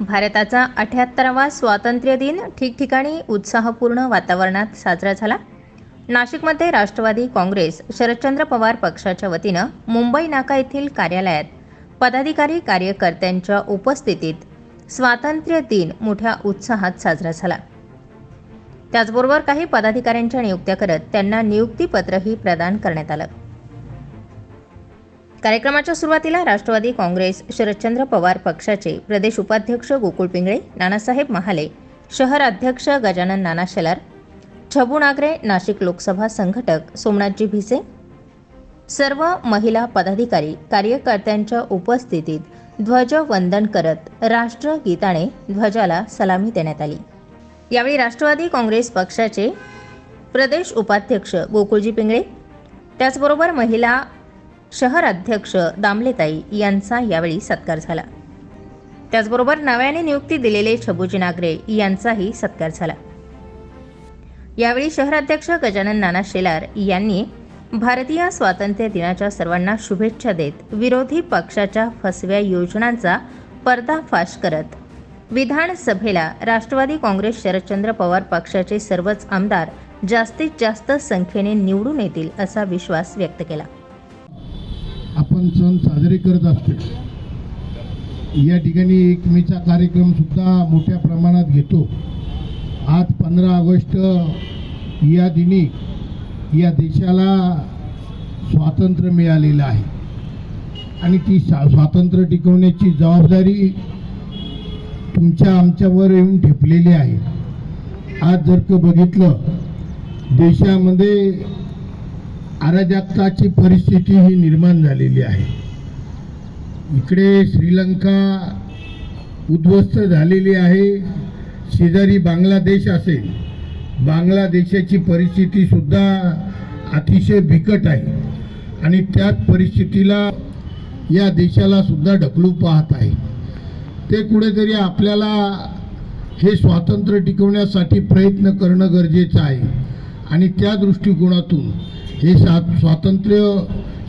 भारताचा अठ्याहत्तरावा स्वातंत्र्य दिन ठिकठिकाणी उत्साहपूर्ण वातावरणात साजरा झाला. नाशिकमध्ये राष्ट्रवादी काँग्रेस शरदचंद्र पवार पक्षाच्या वतीनं मुंबई नाका येथील कार्यालयात पदाधिकारी कार्यकर्त्यांच्या उपस्थितीत स्वातंत्र्य दिन मोठ्या उत्साहात साजरा झाला. त्याचबरोबर काही पदाधिकाऱ्यांच्या नियुक्त्या करत त्यांना नियुक्तीपत्रही प्रदान करण्यात आलं. कार्यक्रमाच्या सुरुवातीला राष्ट्रवादी काँग्रेस शरदचंद्र पवार पक्षाचे प्रदेश उपाध्यक्ष गोकुळ पिंगळे नानासाहेब महाले शहर अध्यक्ष गजानन नाना शेलार छबू नागरे नाशिक लोकसभा संघटक सोमनाथजी भिसे सर्व महिला पदाधिकारी कार्यकर्त्यांच्या उपस्थितीत ध्वजवंदन करत राष्ट्रगीताने ध्वजाला सलामी देण्यात आली. यावेळी राष्ट्रवादी काँग्रेस पक्षाचे प्रदेश उपाध्यक्ष गोकुळजी पिंगळे त्याचबरोबर महिला शहर अध्यक्ष दामलेताई यांचा यावेळी सत्कार झाला. त्याचबरोबर नव्याने नियुक्ती दिलेले छबूजी नागरे यांचाही सत्कार झाला. यावेळी शहराध्यक्ष गजानन नाना शेलार यांनी भारतीय स्वातंत्र्य दिनाच्या सर्वांना शुभेच्छा देत विरोधी पक्षाच्या फसव्या योजनांचा पर्दाफाश करत विधानसभेला राष्ट्रवादी काँग्रेस शरदचंद्र पवार पक्षाचे सर्वच आमदार जास्तीत जास्त संख्येने निवडून येतील असा विश्वास व्यक्त केला. आपण सण साजरे करत असतो. या ठिकाणी एकमेचा कार्यक्रम सुद्धा मोठ्या प्रमाणात घेतो. आज पंधरा ऑगस्ट या दिनी या देशाला स्वातंत्र्य मिळालेलं आहे. आणि ती स्वातंत्र्य टिकवण्याची जबाबदारी तुमच्या आमच्यावर येऊन ठेपलेली आहे. आज जर का बघितलं देशामध्ये अराजकताची परिस्थिती ही निर्माण झालेली आहे. इकडे श्रीलंका उद्ध्वस्त झालेली आहे. शेजारी बांगलादेश असेल बांगलादेशाची परिस्थितीसुद्धा अतिशय बिकट आहे आणि त्याच परिस्थितीला या देशाला सुद्धा ढकलू पाहत आहे. ते कुठेतरी आपल्याला हे स्वातंत्र्य टिकवण्यासाठी प्रयत्न करणं गरजेचं आहे. आणि त्या दृष्टिकोनातून हे सा स्वातंत्र्य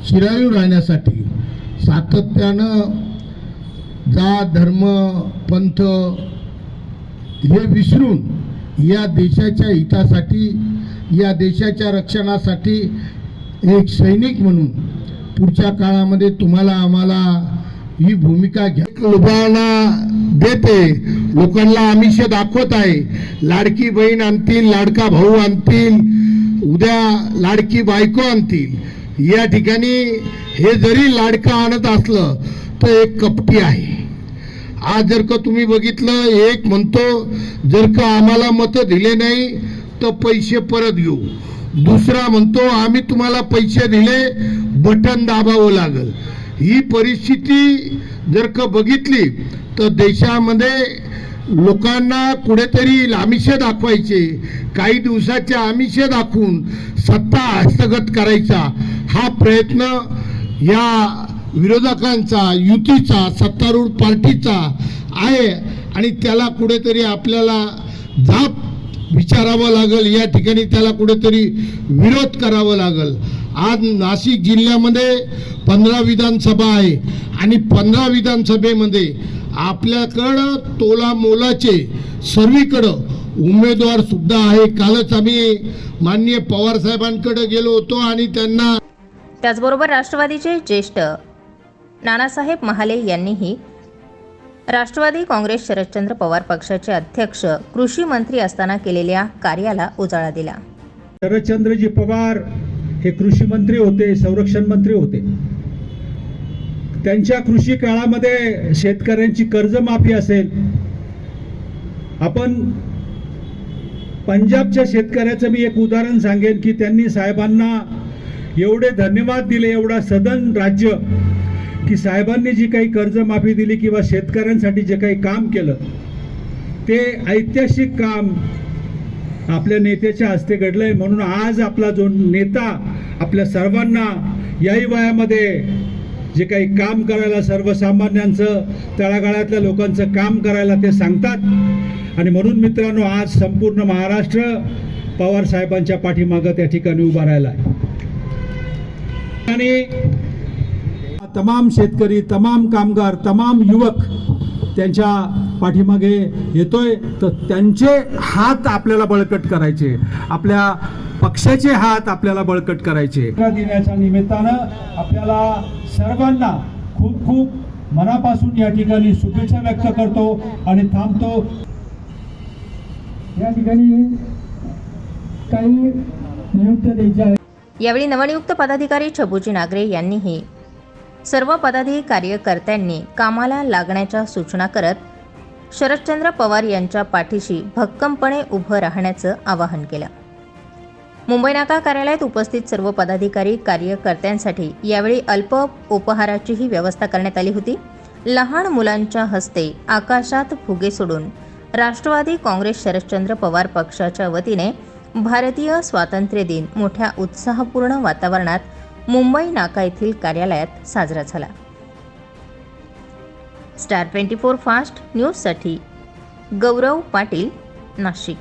चिरायू राहण्यासाठी सातत्यानं जात धर्म पंथ हे विसरून या देशाच्या हितासाठी या देशाच्या रक्षणासाठी एक सैनिक म्हणून पुढच्या काळामध्ये तुम्हाला आम्हाला ही भूमिका घ्या. लोकांना देते. लोकांना आमिष दाखवत आहे. लाडकी बहीण आणतील लाडका भाऊ आणतील उद्या लाडकी बायको आणतील. या ठिकाणी हे जरी लाडका आणत असलं तर एक कपटी आहे. आज जर का तुम्ही बघितलं एक म्हणतो जर का आम्हाला मतं दिले नाही तर पैसे परत घेऊ. दुसरा म्हणतो आम्ही तुम्हाला पैसे दिले बटन दाबावं लागल. ही परिस्थिती जर का बघितली तर देशामध्ये लोकांना कुठेतरी आमिषे दाखवायचे काही दिवसाचे आमिषे दाखवून सत्ता हस्तगत करायचा हा प्रयत्न या विरोधकांचा युतीचा सत्तारूढ पार्टीचा आहे. आणि त्याला कुठेतरी आपल्याला जाप विचारावं लागेल. या ठिकाणी त्याला कुठेतरी विरोध करावं लागेल. आज नाशिक जिल्ह्यामध्ये पंधरा विधानसभा आहे. आणि पंधरा विधानसभेमध्ये आपल्याकडं तोला मोलाचे सर्वीकडं उमेदवार सुद्धा आहे. कालच आम्ही माननीय पवार साहेबांकडे गेलो होतो आणि त्यांना त्याचबरोबर राष्ट्रवादीचे ज्येष्ठ नानासाहेब महाले यांनीही राष्ट्रवादी काँग्रेस शरदचंद्र पवार पक्षाचे अध्यक्ष कृषी मंत्री असताना केलेल्या कार्याला उजाळा दिला. शरदचंद्रजी पवार हे कृषी मंत्री होते संरक्षण मंत्री होते. त्यांच्या कृषी काळामध्ये शेतकऱ्यांची कर्जमाफी असेल आपण पंजाबच्या शेतकऱ्याचं मी एक उदाहरण सांगेन की त्यांनी साहेबांना एवढे धन्यवाद दिले एवढा सदन राज्य की साहेबांनी जी काही कर्जमाफी दिली किंवा शेतकऱ्यांसाठी जे काही काम केलं ते ऐतिहासिक काम आपल्या नेत्याच्या हस्ते घडलंय. म्हणून आज आपला जो नेता आपल्या सर्वांना याही वयामध्ये जे काही काम करायला सर्वसामान्यांचं तळागाळातल्या लोकांचं काम करायला ते सांगतात. आणि म्हणून मित्रांनो आज संपूर्ण महाराष्ट्र पवार साहेबांच्या पाठीमागं त्या ठिकाणी उभा राहिला आहे आणि तमाम शेतकरी तमाम कामगार तमाम युवक त्यांच्या पाठीमागे येतोय. तर त्यांचे हात आपल्याला बळकट करायचे. आपल्या पक्षाचे हात आपल्याला बळकट करायचे. दिनाच्या निमित्तानं आपल्याला सर्वांना खूप खूप मनापासून या ठिकाणी शुभेच्छा व्यक्त करतो आणि थांबतो. या ठिकाणी काही नियुक्त द्यायच्या आहेत. यावेळी नवनियुक्त पदाधिकारी छबूजी नागरे यांनीही सर्व पदाधिकारी कार्यकर्त्यांनी कामाला लागण्याच्या सूचना करत शरदचंद्र पवार यांच्या पाठीशी भक्कमपणे उभं राहण्याचं आवाहन केलं. मुंबई नाका कार्यालयात उपस्थित सर्व पदाधिकारी कार्यकर्त्यांसाठी यावेळी अल्प उपहाराचीही व्यवस्था करण्यात आली होती. लहान मुलांच्या हस्ते आकाशात फुगे सोडून राष्ट्रवादी काँग्रेस शरदचंद्र पवार पक्षाच्या वतीने भारतीय स्वातंत्र्य दिन मोठ्या उत्साहपूर्ण वातावरणात मुंबई नाका येथील कार्यालयात साजरा झाला. स्टार ट्वेंटी फोर फास्ट न्यूजसाठी गौरव पाटील नाशिक.